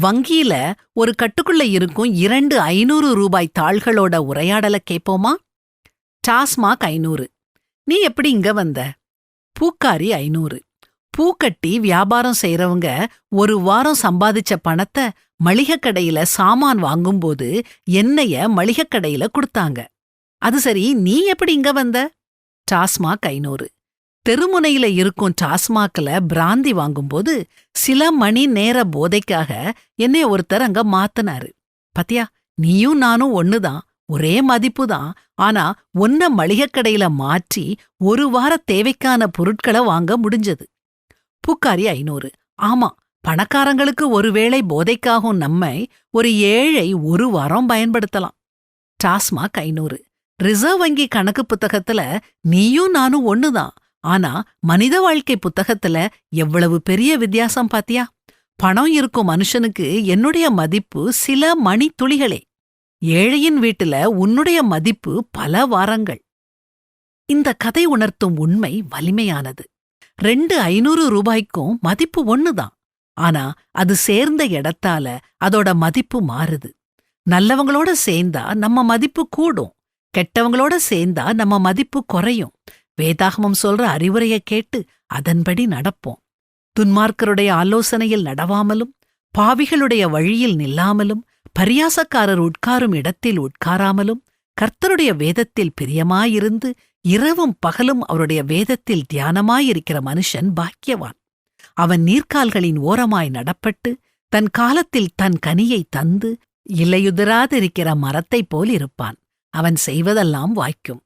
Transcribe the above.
வங்கியில ஒரு கட்டுக்குள்ள இருக்கும் இரண்டு ஐநூறு ரூபாய் தாள்களோட உரையாடல கேட்போமா டாஸ்மாக் ஐநூறு. நீ எப்படி இங்க வந்த? பூக்காரி ஐநூறு. பூக்கட்டி வியாபாரம் செய்றவங்க ஒரு வாரம் சம்பாதிச்ச பணத்தை மளிகை கடையில சாமான் வாங்கும்போது என்னைய மளிகை கடையில கொடுத்தாங்க. அது சரி நீ எப்படி இங்க வந்த? டாஸ்மாக் ஐநூறு. தெருமுனையில இருக்கும் டாஸ்மாக்ல பிராந்தி வாங்கும்போது சில மணி நேர போதைக்காக என்னைய ஒருத்தர் அங்க மாத்துனாரு. பாத்தியா? நீயும் நானும் ஒண்ணுதான். ஒரே மதிப்பு தான் ஆனா ஒன்ன மளிகைக் கடையில மாற்றி ஒரு வார தேவைக்கான பொருட்களை வாங்க முடிஞ்சது. பூக்காரி ஐநூறு. ஆமா பணக்காரங்களுக்கு ஒருவேளை போதைக்காகும் நம்மை ஒரு ஏழை ஒரு வாரம் பயன்படுத்தலாம். டாஸ்மாக் ஐநூறு. ரிசர்வ் வங்கி கணக்கு புத்தகத்துல நீயும் நானும் ஒண்ணுதான். ஆனா மனித வாழ்க்கை புத்தகத்துல எவ்வளவு பெரிய வித்தியாசம் பாத்தியா? பணம் இருக்கும் மனுஷனுக்கு என்னுடைய மதிப்பு சில மணி துளிகளே ஏழையின் வீட்டுல உன்னுடைய மதிப்பு பல வாரங்கள். இந்த கதை உணர்த்தும் உண்மை வலிமையானது. ரெண்டு ஐநூறு ரூபாய்க்கும் மதிப்பு ஒண்ணுதான். ஆனா அது சேர்ந்த இடத்தால அதோட மதிப்பு மாறுது. நல்லவங்களோட சேர்ந்தா நம்ம மதிப்பு கூடும். கெட்டவங்களோட சேர்ந்தா நம்ம மதிப்பு குறையும். வேதாகமம் சொல்ற அறிவுரைய கேட்டு அதன்படி நடப்போம். துன்மார்க்கருடைய ஆலோசனையில் நடவாமலும் பாவிகளுடைய வழியில் நில்லாமலும் பரியாசக்காரர் உட்காரும் இடத்தில் உட்காராமலும் கர்த்தருடைய வேதத்தில் பிரியமாயிருந்து இரவும் பகலும் அவருடைய வேதத்தில் தியானமாயிருக்கிற மனுஷன் பாக்கியவான். அவன் நீர்க்கால்களின் ஓரமாய் நடப்பட்டு தன் காலத்தில் தன் கனியை தந்து இலையுதிராதிருக்கிற மரத்தைப் போல் இருப்பான் அவன் செய்வதெல்லாம் வாய்க்கும்.